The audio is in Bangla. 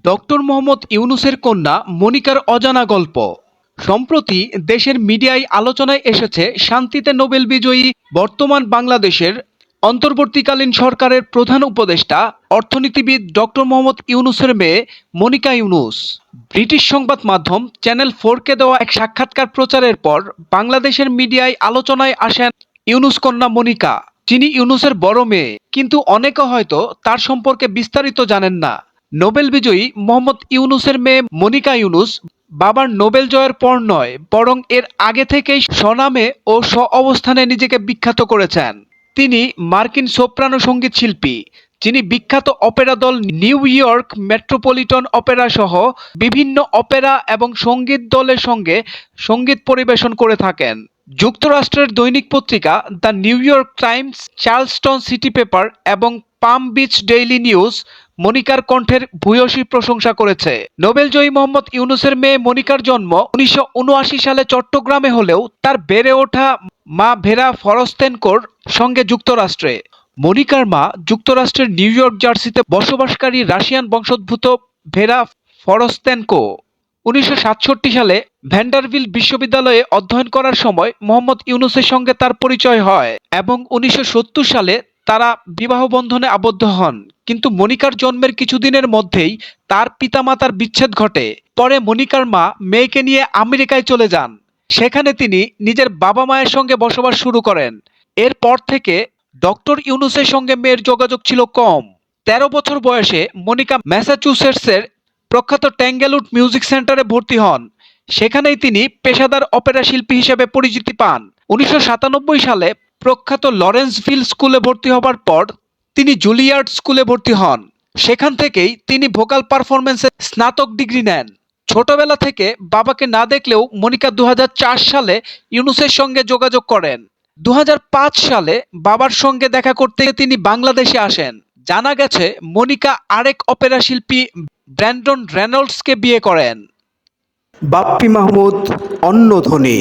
ডক্টর মোহাম্মদ ইউনুসের কন্যা মনিকার অজানা গল্প। সম্প্রতি দেশের মিডিয়ায় আলোচনায় এসেছে শান্তিতে নোবেল বিজয়ী বর্তমান বাংলাদেশের অন্তর্বর্তীকালীন সরকারের প্রধান উপদেষ্টা, অর্থনীতিবিদ ডক্টর মোহাম্মদ ইউনুসের মেয়ে মনিকা ইউনুস। ব্রিটিশ সংবাদ মাধ্যম চ্যানেল ফোরকে দেওয়া এক সাক্ষাৎকার প্রচারের পর বাংলাদেশের মিডিয়ায় আলোচনায় আসেন ইউনুস কন্যা মনিকা। যিনি ইউনুসের বড় মেয়ে, কিন্তু অনেকে হয়তো তার সম্পর্কে বিস্তারিত জানেন না। নোবেল বিজয়ী মোহাম্মদ ইউনুসের মেয়ে মনিকা ইউনুস বাবার নোবেল জয়ের পর নয়, বরং এর আগে থেকেই স্বনামে ও স্ব অবস্থানে নিজেকে বিখ্যাত করেছেন। তিনি মার্কিন সোপ্রানো সংগীত শিল্পী, যিনি বিখ্যাত অপেরা দল নিউ ইয়র্ক মেট্রোপলিটন অপেরা সহ বিভিন্ন অপেরা এবং সংগীত দলের সঙ্গে সংগীত পরিবেশন করে থাকেন। যুক্তরাষ্ট্রের দৈনিক পত্রিকা the New York Times, Charleston city paper এবং পাম বিচ ডেইলি নিউজ মনিকার কণ্ঠের ভূয়সী প্রশংসা করেছে। নোবেলজয়ী মোহাম্মদ ইউনুসের মেয়ে মনিকার জন্ম উনিশশো উনআশি সালে চট্টগ্রামে হলেও তার বেড়ে ওঠা মা ভেরা ফরস্তেনকোর সঙ্গে যুক্তরাষ্ট্রে। মনিকার মা যুক্তরাষ্ট্রের নিউ ইয়র্ক জার্সিতে বসবাসকারী রাশিয়ান বংশোদ্ভূত ভেরা ফরস্তেনকো। উনিশশো সাতষট্টি সালে ভ্যান্ডারভিল বিশ্ববিদ্যালয়ে অধ্যয়ন করার সময় মোহাম্মদ ইউনুসের সঙ্গে তার পরিচয় হয় এবং উনিশশো সত্তর সালে তারা বিবাহ বন্ধনে আবদ্ধ হন। কিন্তু মনিকার জন্মের কিছুদিনের মধ্যেই তার পিতামাতার বিচ্ছেদ ঘটে। পরে মনিকার মা মেয়েকে নিয়ে আমেরিকায় চলে যান। সেখানে তিনি নিজের বাবা মায়ের সঙ্গে বসবাস শুরু করেন। এরপর থেকে ডক্টর ইউনুসের সঙ্গে মেয়ের যোগাযোগ ছিল কম। তেরো বছর বয়সে মনিকা ম্যাসাচুসেটসের প্রখ্যাত ট্যাঙ্গেলউড মিউজিক সেন্টারে ভর্তি হন। সেখানেই তিনি পেশাদার অপেরা শিল্পী হিসেবে পরিচিতি পান। উনিশশো সাতানব্বই সালে প্রখ্যাত লরেন্সভিল স্কুলে ভর্তি হবার পর তিনি জুলিয়ার্ড স্কুলে ভর্তি হন। সেখান থেকেই তিনি ভোকাল পারফরমেন্সে স্নাতক ডিগ্রি নেন। ছোটবেলা থেকে বাবাকে না দেখলেও মনিকা দু হাজার চার সালে ইউনুসের সঙ্গে যোগাযোগ করেন। দু হাজার পাঁচ সালে বাবার সঙ্গে দেখা করতে তিনি বাংলাদেশে আসেন। জানা গেছে, মনিকা আরেক অপেরা শিল্পী ব্র্যান্ডন রেনল্ডসকে বিয়ে করেন। বাপ্পি মাহমুদ অন্য ধ্বনি